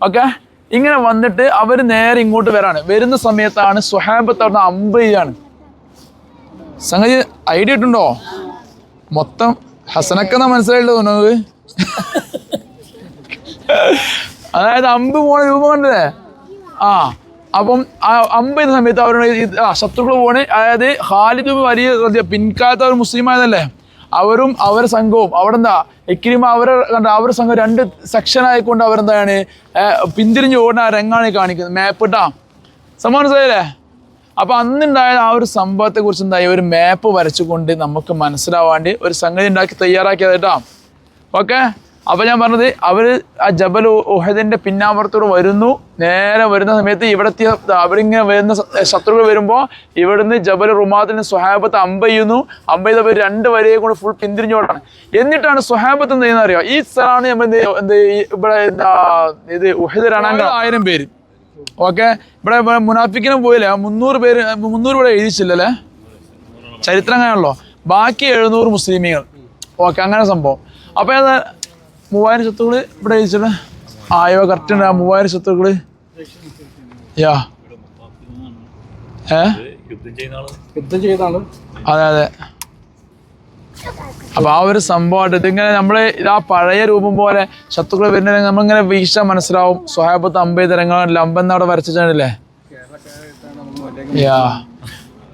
ഓക്കെ ഇങ്ങനെ വന്നിട്ട് അവർ നേരെ ഇങ്ങോട്ട് വരാണ്. വരുന്ന സമയത്താണ് സുഹാബത്ത് അവിടെ അമ്പയ്യാണ് സംഗതി ഐഡിയ ഇട്ടുണ്ടോ? മൊത്തം ഹസനക്കെന്നാ മനസ്സിലായില്ല തോന്നുന്നത്? അതായത് അമ്പ് പോണ രൂപം കണ്ടല്ലേ? ആ അപ്പം ആ അമ്പ് ചെയ്യുന്ന സമയത്ത് അവരുടെ ആ ശത്രുക്കൾ പോണ്. അതായത് ഖാലിദ് വലിയ പിൻകാലത്ത് അവർ മുസ്ലിം ആയതല്ലേ? അവരും അവരെ സംഘവും. അവിടെ എന്താ? എക്കിരിമ അവരെ കണ്ട അവരുടെ സംഘം രണ്ട് സെക്ഷൻ ആയിക്കൊണ്ട് അവരെന്താണ്? പിന്തിരിഞ്ഞ് ഓടുന്ന ഈ കാണിക്കുന്നത്. മാപ്പ് ഇട്ടാ. സമ്മാനം മനസ്സിലായില്ലേ? അപ്പൊ അന്നുണ്ടായ ആ ഒരു സംഭവത്തെ കുറിച്ച് എന്തായി? ഒരു മാപ്പ് വരച്ചുകൊണ്ട് നമുക്ക് മനസ്സിലാവാണ്ട് ഒരു സംഗതി ഉണ്ടാക്കി തയ്യാറാക്കിയത് കേട്ടോ. ഓക്കെ അപ്പോൾ ഞാൻ പറഞ്ഞത് അവർ ആ ജബൽ ഉഹദിന്റെ പിന്നാമ്പുറത്തോട് വരുന്നു. നേരെ വരുന്ന സമയത്ത് ഇവിടെത്തിയ അവരിങ്ങനെ വരുന്ന ശത്രുക്കൾ വരുമ്പോൾ ഇവിടുന്ന് ജബൽ റുമാദിന് സുഹാബത്ത് അമ്പ ചെയ്യുന്നു. അമ്പ ചെയ്തപ്പോൾ രണ്ട് വരയെ കൊണ്ട് ഫുൾ പിന്തിരിഞ്ഞോട്ടാണ് എന്നിട്ടാണ് സുഹാബത്ത് എന്ത് ചെയ്യുന്നത് അറിയോ ഈ സ്ഥലമാണ് നമ്മൾ എന്ത് ഇവിടെ ഇത് ഉഹദ് രണാങ്ക. ആയിരം പേര്. ഓക്കെ ഇവിടെ മുനാഫിക്കിനും പോയില്ലേ? മുന്നൂറ് പേര് മുന്നൂറ് പേര് എഴുതിച്ചില്ലല്ലേ? ചരിത്രം അങ്ങനെയാണല്ലോ. ബാക്കി എഴുന്നൂറ് മുസ്ലിമികൾ ഓക്കെ അങ്ങനെ സംഭവം. അപ്പോൾ ഏതാ മൂവായിരം ശത്രുക്കൾ ഇവിടെ എഴുതിച്ചില്ല ആയോ കറക്റ്റ് ഉണ്ട്. ആ മൂവായിരം ശത്രുക്കൾ യാ ഏ? അതെ അതെ. അപ്പൊ ആ ഒരു സംഭവമായിട്ട് ഇതിങ്ങനെ നമ്മൾ ആ പഴയ രൂപം പോലെ ശത്രുക്കൾ വരുന്ന നമ്മളിങ്ങനെ വീഴ്ച മനസ്സിലാവും. സ്വഹാബത്ത് അമ്പേതരങ്ങൾ ലംബെന്ന് അവിടെ വരച്ചിട്ടാണല്ലേ യാ.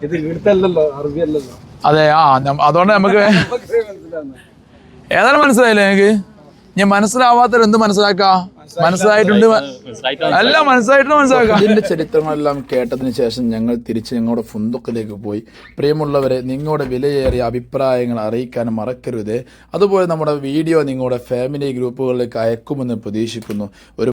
ഇത് ഇവിടുത്തെ അല്ലല്ലോ അറബി അല്ലല്ലോ അതെ ആ അതുകൊണ്ട് നമുക്ക് ഏതാണ് മനസ്സിലായില്ലേ എനിക്ക് ഞാൻ മനസ്സിലാവാത്തവർ എന്ത് മനസ്സിലാക്കാ? മനസ്സിലായിട്ടുണ്ട്. അല്ല എല്ലാം മനസ്സിലായിട്ട് മനസ്സിലാക്കാം. ഇതിന്റെ ചരിത്രങ്ങളെല്ലാം കേട്ടതിന് ശേഷം ഞങ്ങൾ തിരിച്ച് ഞങ്ങളുടെ ഫുന്തുക്കിലേക്ക് പോയി. പ്രിയമുള്ളവരെ നിങ്ങളുടെ വിലയേറിയ അഭിപ്രായങ്ങൾ അറിയിക്കാൻ മറക്കരുത്. അതുപോലെ നമ്മുടെ വീഡിയോ നിങ്ങളുടെ ഫാമിലി ഗ്രൂപ്പുകളിലേക്ക് അയക്കുമെന്ന് പ്രതീക്ഷിക്കുന്നു. ഒരു